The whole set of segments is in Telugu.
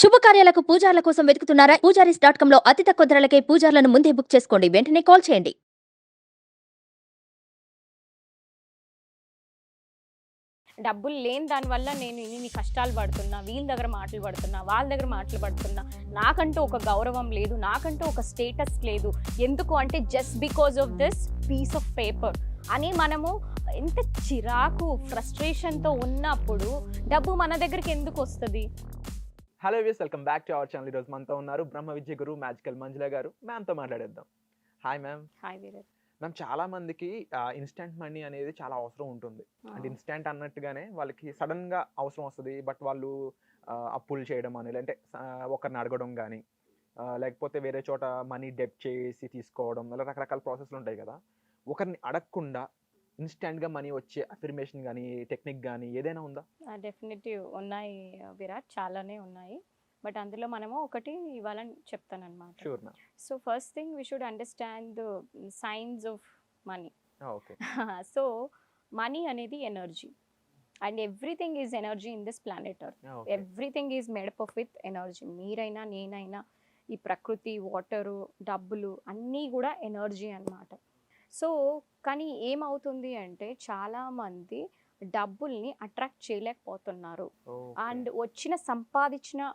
శుభకార్యాలకు పూజార్ల కోసం వెతుకుతున్నారా? పూజారీస్ డాట్ కామ్లో అతి తక్కువ ధరలకే పూజార్లను ముందే బుక్ చేసుకోండి. వెంటనే కాల్ చేయండి. డబ్బులు లేని దానివల్ల నేను ఇన్ని కష్టాలు పడుతున్నా వీళ్ళ దగ్గర మాటలు పడుతున్నా వాళ్ళ దగ్గర మాటలు పడుతున్నా నాకంటూ ఒక గౌరవం లేదు నాకంటూ ఒక స్టేటస్ లేదు. ఎందుకు అంటే just because of this piece of paper అని మనము ఎంత చిరాకు ఫ్రస్ట్రేషన్తో ఉన్నప్పుడు డబ్బు మన దగ్గరికి ఎందుకు వస్తుంది? Hello viewers welcome back to our channel. ఈరోజు మనతో ఉన్నారు బ్రహ్మ విద్య గురు మ్యాజికల్ మంజుల గారు. మ్యామ్తో మాట్లాడేద్దాం. Hi ma'am. Hi Virat ma'am చాలా మందికి ఇన్స్టెంట్ మనీ అనేది చాలా అవసరం ఉంటుంది. అంటే ఇన్స్టెంట్ అన్నట్టుగానే వాళ్ళకి సడన్గా అవసరం వస్తుంది బట్ వాళ్ళు అప్పులు చేయడం అని లేదంటే ఒకరిని అడగడం కానీ లేకపోతే వేరే చోట మనీ డెప్ చేసి తీసుకోవడం అలా రకరకాల ప్రాసెస్లు ఉంటాయి కదా. ఒకరిని అడగకుండా ఇన్స్టెంట్గా మనీ వచ్చే అఫర్మేషన్ కానీ టెక్నిక్ కానీ ఏదైనా ఉందా? డెఫినెటివ్ ఉన్నాయి విరాట్. చాలానే ఉన్నాయి. బట్ అందులో మనము ఒకటి sure ma'am so first thing we should understand science of money. Okay. So money అనేది energy. And everything is energy in this planet earth everything is made up of with energy. మీరైనా నేనైనా ఈ ప్రకృతి వాటరు డబ్బులు అన్నీ కూడా ఎనర్జీ అన్నమాట. సో కానీ ఏమవుతుంది అంటే చాలామంది డబ్బుల్ని అట్రాక్ట్ చేయలేకపోతున్నారు. అండ్ వచ్చిన సంపాదించిన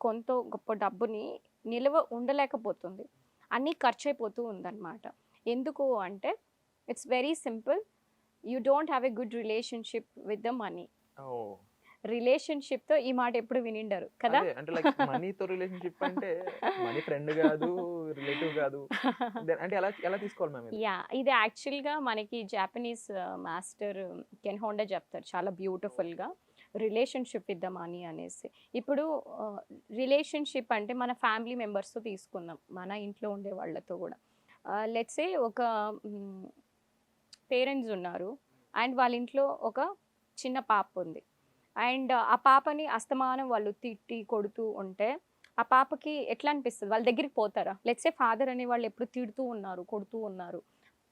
కొంత గొప్ప డబ్బుని నిల్వ ఉండలేకపోతుంది. అన్నీ ఖర్చు అయిపోతూ ఉందన్నమాట. ఎందుకు అంటే it's very simple. You don't have a good relationship with the money. రిలేషన్షిప్తో ఈ మాట ఎప్పుడు వినిండరు కదా? అంటే లైక్ మనీతో రిలేషన్షిప్ అంటే మనీ ఫ్రెండ్ కాదు రిలేటివ్ కాదు. అంటే ఎలా ఎలా తీసుకోవాలి మ్యామ్ యా ఇది యాక్చువల్గా మనకి జాపనీస్ మాస్టర్ కెన్ హోండా చెప్తారు చాలా బ్యూటిఫుల్గా. రిలేషన్షిప్ విత్ ద మనీ అనేసి. ఇప్పుడు రిలేషన్షిప్ అంటే మన ఫ్యామిలీ మెంబర్స్తో తీసుకుందాం మన ఇంట్లో ఉండే వాళ్ళతో కూడా. లెట్సే ఒక పేరెంట్స్ ఉన్నారు అండ్ వాళ్ళ ఇంట్లో ఒక చిన్న పాప ఉంది. అండ్ ఆ పాపని అస్తమానం వాళ్ళు తిట్టి కొడుతూ ఉంటే ఆ పాపకి ఎట్లా అనిపిస్తుంది? వాళ్ళ దగ్గరికి పోతారా? లెట్సే ఫాదర్ అనే వాళ్ళు ఎప్పుడు తిడుతూ ఉన్నారు కొడుతూ ఉన్నారు.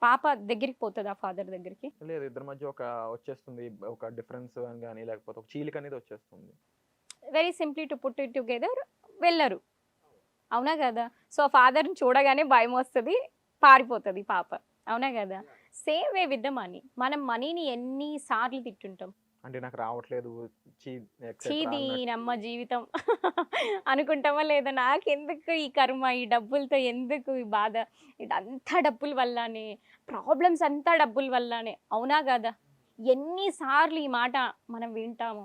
పాప దగ్గరికి పోతుందా ఫాదర్ దగ్గరికి? లేదు ఇద్దరి మధ్య ఒక వచ్చేస్తుంది ఒక డిఫరెన్స్ అని కానీ లేకపోతే ఒక చీలిక అనేది వచ్చేస్తుంది. Very simply to put it together వెళ్ళరు. అవునా కదా? సో ఫాదర్ని చూడగానే భయం వస్తుంది పారిపోతుంది పాప. అవునా కదా? Same way with the money మనం మనీని ఎన్నిసార్లు తిట్టుంటాం? అంటే నాకు రావట్లేదు చీది. నమ్మ జీవితం అనుకుంటామా లేదా? నాకెందుకు ఈ కర్మ ఈ డబ్బులతో ఎందుకు ఈ బాధ? ఇదంతా డబ్బుల వల్లనే ప్రాబ్లమ్స్ అంతా డబ్బుల వల్లనే. అవునా కదా? ఎన్నిసార్లు ఈ మాట మనం వింటాము.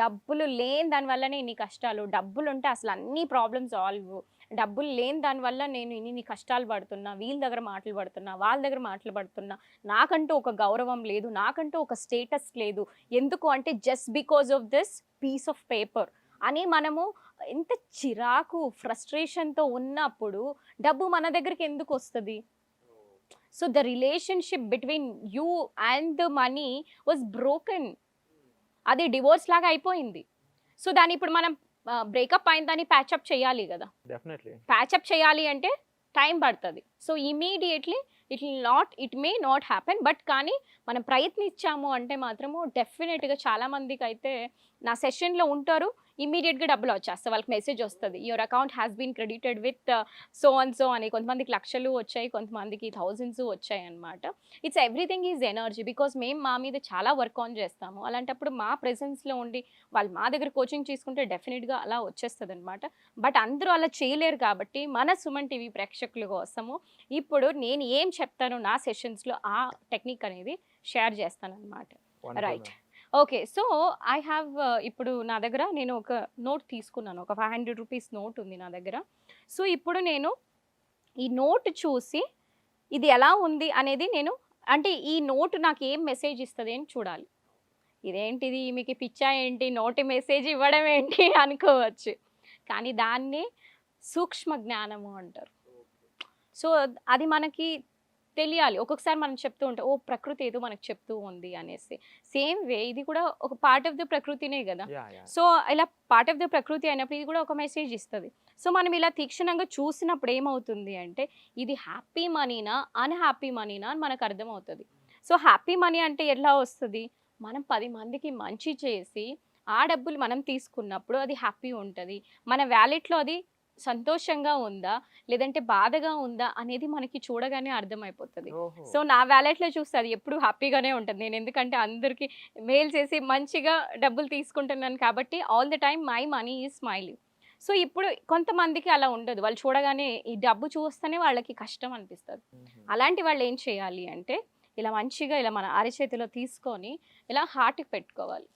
డబ్బులు లేని దాని వల్లనే ఇన్ని కష్టాలు. డబ్బులు ఉంటే అసలు అన్ని ప్రాబ్లమ్స్ సాల్వ్ డబ్బులు లేని దానివల్ల నేను ఇన్ని కష్టాలు పడుతున్నా వీళ్ళ దగ్గర మాటలు పడుతున్నా వాళ్ళ దగ్గర మాటలు పడుతున్నా నాకంటూ ఒక గౌరవం లేదు నాకంటూ ఒక స్టేటస్ లేదు. ఎందుకు అంటే just because of this piece of paper అని మనము ఎంత చిరాకు ఫ్రస్ట్రేషన్తో ఉన్నప్పుడు డబ్బు మన దగ్గరికి ఎందుకు వస్తుంది? So the relationship between you and the money was broken అది డివోర్స్ లాగా అయిపోయింది. సో దాన్ని ఇప్పుడు మనం బ్రేకప్ అయిన దాన్ని ప్యాచప్ చేయాలి కదా. డెఫినెట్లీ ప్యాచప్ చేయాలి అంటే టైం పడుతుంది. So immediately it will not it may not happen but కానీ మనం ప్రయత్నించాము అంటే మాత్రము డెఫినెట్గా చాలామందికి అయితే నా సెషన్లో ఉంటారు. ఇమీడియట్గా డబ్బులు వచ్చేస్తాయి. వాళ్ళకి మెసేజ్ వస్తుంది. Your account has been credited with so and so అని కొంతమందికి లక్షలు వచ్చాయి కొంతమందికి థౌజండ్స్ వచ్చాయి అనమాట it's everything is energy because మేము మా మీద చాలా వర్క్ ఆన్ చేస్తాము. అలాంటప్పుడు మా ప్రెసెన్స్లో ఉండి వాళ్ళు మా దగ్గర కోచింగ్ తీసుకుంటే డెఫినెట్గా అలా వచ్చేస్తుంది అనమాట బట్ అందరూ అలా చేయలేరు కాబట్టి మన సుమన్ టీవీ ప్రేక్షకుల కోసము ఇప్పుడు నేను ఏం చెప్తాను నా సెషన్స్లో ఆ టెక్నిక్ అనేది షేర్ చేస్తాను అనమాట Right. Okay. So I have ఇప్పుడు నా దగ్గర నేను ఒక నోట్ తీసుకున్నాను. ఒక ఫైవ్ హండ్రెడ్ రూపీస్ నోట్ ఉంది నా దగ్గర. సో ఇప్పుడు నేను ఈ నోట్ చూసి ఇది ఎలా ఉంది అనేది నేను అంటే ఈ నోట్ నాకు ఏం మెసేజ్ ఇస్తుంది అని చూడాలి. ఇదేంటిది? మీకు పిచ్చా ఏంటి? నోటి మెసేజ్ ఇవ్వడం ఏంటి? అనుకోవచ్చు. కానీ దాన్ని సూక్ష్మ జ్ఞానము అంటారు. సో అది మనకి తెలియాలి. ఒక్కొక్కసారి మనం చెప్తూ ఉంటాం ఓ ప్రకృతి ఏదో మనకు చెప్తూ ఉంది అనేసి. సేమ్ వే ఇది కూడా ఒక పార్ట్ ఆఫ్ ద ప్రకృతినే కదా. సో ఇలా పార్ట్ ఆఫ్ ద ప్రకృతి అయినప్పుడు ఇది కూడా ఒక మెసేజ్ ఇస్తుంది. సో మనం ఇలా తీక్షణంగా చూసినప్పుడు ఏమవుతుంది అంటే ఇది హ్యాపీ మనీనా అన్హ్యాపీ మనీనా అని మనకు అర్థమవుతుంది. సో హ్యాపీ మనీ అంటే ఎలా వస్తుంది? మనం పది మందికి మంచి చేసి ఆ డబ్బులు మనం తీసుకున్నప్పుడు అది హ్యాపీ ఉంటుంది. మన వ్యాలెట్లో అది సంతోషంగా ఉందా? లేదంటే బాధగా ఉందా? అనేది మనకి చూడగానే అర్థమైపోతుంది. సో నా వ్యాలెట్లో చూస్తే అది ఎప్పుడు హ్యాపీగానే ఉంటుంది. నేను ఎందుకంటే అందరికీ మెయిల్ చేసి మంచిగా డబ్బులు తీసుకుంటున్నాను కాబట్టి all the time my money is smiling. So ఇప్పుడు కొంతమందికి అలా ఉండదు. వాళ్ళు చూడగానే ఈ డబ్బు చూస్తేనే వాళ్ళకి కష్టం అనిపిస్తుంది. అలాంటి వాళ్ళు ఏం చేయాలి అంటే ఇలా మంచిగా ఇలా మన అరచేతిలో తీసుకొని ఇలా హార్ట్కి పెట్టుకోవాలి.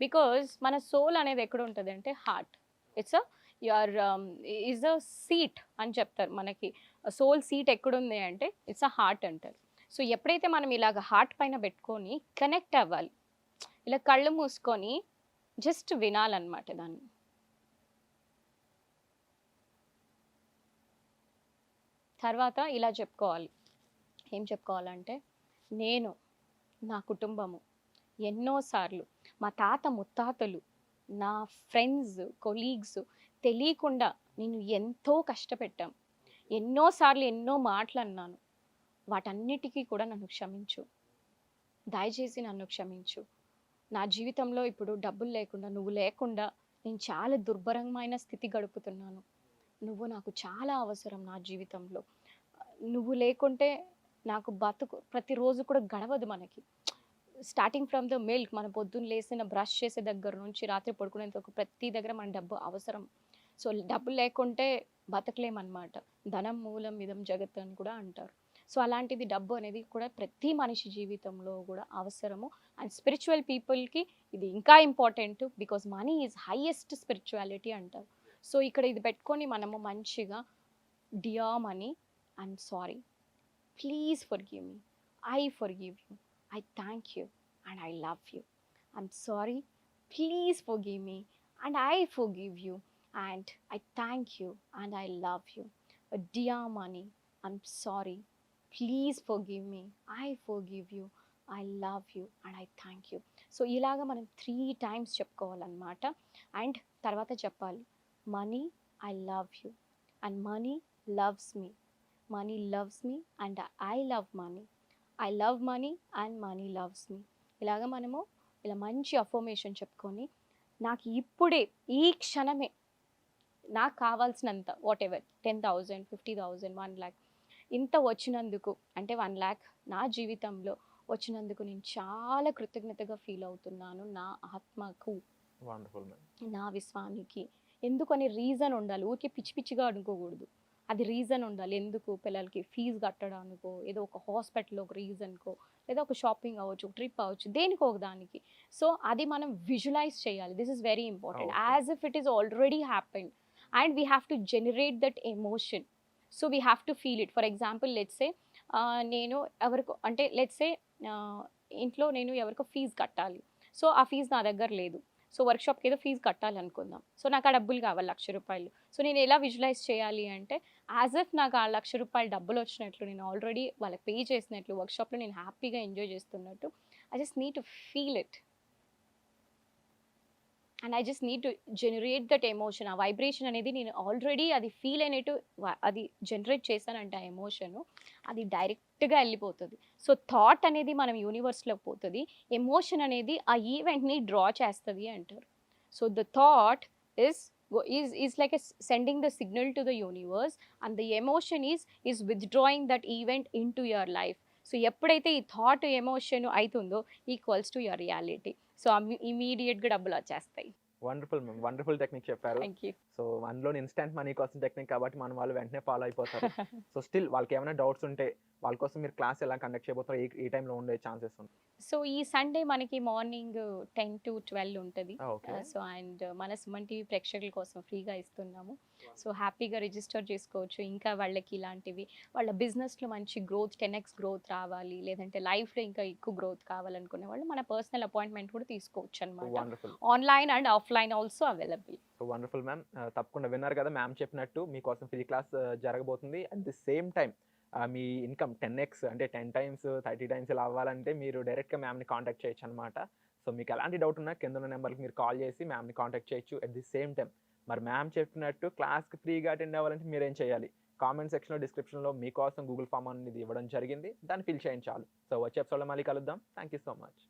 బికాజ్ మన సోల్ అనేది ఎక్కడ ఉంటుంది అంటే heart. It's uh your is a seat అని చెప్తారు మనకి. సోల్ సీట్ ఎక్కడుంది అంటే ఇట్స్ అ హార్ట్ అంటారు. సో ఎప్పుడైతే మనం ఇలాగ హార్ట్ పైన పెట్టుకొని కనెక్ట్ అవ్వాలి ఇలా కళ్ళు మూసుకొని జస్ట్ వినాలన్నమాట దాన్ని. తర్వాత ఇలా చెప్పుకోవాలి. ఏం చెప్పుకోవాలంటే నేను నా కుటుంబము ఎన్నోసార్లు మా తాత ముత్తాతలు నా ఫ్రెండ్స్ కొలీగ్స్ తెలియకుండా నేను ఎంతో కష్టపెట్టాం. ఎన్నోసార్లు ఎన్నో మాటలు అన్నాను వాటన్నిటికీ కూడా నన్ను క్షమించు. దయచేసి నన్ను క్షమించు. నా జీవితంలో ఇప్పుడు డబ్బులు లేకుండా నువ్వు లేకుండా నేను చాలా దుర్భరమైన స్థితి గడుపుతున్నాను. నువ్వు నాకు చాలా అవసరం నా జీవితంలో. నువ్వు లేకుంటే నాకు బతుకు ప్రతిరోజు కూడా గడవదు మనకి. స్టార్టింగ్ ఫ్రమ్ ద మిల్క్ మన పొద్దున్న లేసిన బ్రష్ చేసే దగ్గర నుంచి రాత్రి పడుకునేంత ప్రతి దగ్గర మన డబ్బు అవసరం. సో డబ్బు లేకుంటే బతకలేమన్నమాట. ధనం మూలం ఇదం జగత్ అని కూడా అంటారు. సో అలాంటిది డబ్బు అనేది కూడా ప్రతి మనిషి జీవితంలో కూడా అవసరము. అండ్ స్పిరిచువల్ పీపుల్కి ఇది ఇంకా important because money is highest spirituality అంటారు. సో ఇక్కడ ఇది పెట్టుకొని మనము మంచిగా dear money I'm sorry. Please forgive me. I forgive you. I thank you and I love you. I'm sorry. Please forgive me and I forgive you. And I thank you and I love you dear money I'm sorry please forgive me I forgive you I love you and I thank you so ఇలాగ మనం త్రీ టైమ్స్ చెప్పుకోవాలన్నమాట. అండ్ తర్వాత చెప్పాలి. Money I love you and money loves me money loves me and I love money I love money and money loves me ఇలాగ మనము ఇలా మంచి అఫర్మేషన్ చెప్పుకొని నాకు ఇప్పుడే ఈ క్షణమే నాకు కావాల్సినంత whatever ten thousand fifty thousand one lakh ఇంత వచ్చినందుకు అంటే వన్ ల్యాక్ నా జీవితంలో వచ్చినందుకు నేను చాలా కృతజ్ఞతగా ఫీల్ అవుతున్నాను నా ఆత్మకు. నా విశ్వానికి. ఎందుకని రీజన్ ఉండాలి? ఊరికే పిచ్చి పిచ్చిగా అనుకోకూడదు. అది రీజన్ ఉండాలి. ఎందుకు? పిల్లలకి ఫీజు కట్టడానికో ఏదో ఒక హాస్పిటల్ ఒక రీజన్కో లేదా ఒక షాపింగ్ అవ్వచ్చు ట్రిప్ అవ్వచ్చు దేనికో ఒక దానికి. సో అది మనం విజువలైజ్ చేయాలి. This is very important. As if it is already happened and we have to generate that emotion so we have to feel it for example let's say నేను ఎవరికో అంటే లెట్సే ఇంట్లో నేను ఎవరికో ఫీజు కట్టాలి. సో ఆ ఫీజు నా దగ్గర లేదు. సో వర్క్షాప్కి ఏదో ఫీజు కట్టాలనుకుందాం. సో నాకు ఆ డబ్బులు కావాలి లక్ష రూపాయలు. సో నేను ఎలా విజువలైజ్ చేయాలి అంటే యాజ్ ఇఫ్ నాకు ఆ లక్ష రూపాయలు డబ్బులు వచ్చినట్లు నేను ఆల్రెడీ వాళ్ళకి పే చేసినట్లు వర్క్షాప్లో నేను హ్యాపీగా ఎంజాయ్ చేస్తున్నట్టు I just need to feel it and I just need to generate that emotion ఆ వైబ్రేషన్ అనేది నేను ఆల్రెడీ అది ఫీల్ అయినట్టు అది జనరేట్ చేశానంటే ఆ ఎమోషన్ అది డైరెక్ట్గా వెళ్ళిపోతుంది. సో థాట్ అనేది మనం యూనివర్స్లోకి పోతుంది. ఎమోషన్ అనేది ఆ ఈవెంట్ని డ్రా చేస్తుంది అంటారు. So the thought is is is like sending the signal to the universe and the emotion is is withdrawing that event into your life so ఎప్పుడైతే ఈ థాట్ ఎమోషన్ అవుతుందో equals to your reality so ఇమీడియట్గా డబ్బులు వచ్చేస్తాయి. వండర్ఫుల్ మ్యామ్ వండర్ఫుల్ టెక్నిక్ చెప్పారు. సో అందులో ఇన్స్టెంట్ మనీ కోసం టెక్నిక్ కాబట్టి మన వాళ్ళు వెంటనే ఫాలో అయిపోతారు. సో స్టిల్ వాళ్ళకి ఏమైనా డౌట్స్ ఉంటే వాళ్ళ కోసం మీరు క్లాస్ ఎలా కండక్ట్ చేయబోతారో ఏ ఏ టైంలో ఉండే ఛాన్సెస్ ఉంది సో ఈ సండే మనకి మార్నింగ్ టెన్ టు ట్వెల్వ్ ఉంటుంది. సో అండ్ మన సుమన్ టీవీ ప్రేక్షకుల కోసం ఫ్రీగా ఇస్తున్నాము. సో హ్యాపీగా రిజిస్టర్ చేసుకోవచ్చు. ఇంకా వాళ్ళకి ఇలాంటివి. వాళ్ళ బిజినెస్లో మంచి గ్రోత్ టెన్ ఎక్స్ గ్రోత్ రావాలి. లేదంటే లైఫ్లో ఇంకా ఎక్కువ గ్రోత్ కావాలనుకునే వాళ్ళు మన పర్సనల్ అపాయింట్మెంట్ కూడా తీసుకోవచ్చు అనమాట online and offline also available. So wonderful ma'am తప్పకుండా విన్నారు కదా మ్యామ్ చెప్పినట్టు. మీకోసం ఫ్రీ క్లాస్ జరగబోతుంది. అట్ ది సేమ్ టైం మీ ఇన్కమ్ టెన్ ఎక్స్ అంటే టెన్ టైమ్స్ థర్టీ టైమ్స్ ఇలా అవ్వాలంటే మీరు డైరెక్ట్గా మ్యామ్ని కాంటాక్ట్ చేయొచ్చు అనమాట సో మీకు ఎలాంటి డౌట్ ఉన్నా కింద ఉన్న నెంబర్కి మీరు కాల్ చేసి మ్యామ్ని కాంటాక్ట్ చేయొచ్చు. అట్ ది సేమ్ టైం మరి మ్యామ్ చెప్పినట్టు క్లాస్కి ఫ్రీగా అటెండ్ అవ్వాలంటే మీరేం చేయాలి? కామెంట్ సెక్షన్లో డిస్క్రిప్షన్లో మీకోసం గూగుల్ ఫామ్ అనేది ఇవ్వడం జరిగింది. దాన్ని ఫిల్ చేయండి చాలు. సో వచ్చే ఎపిసోడ్లో మళ్ళీ కలుద్దాం. Thank you so much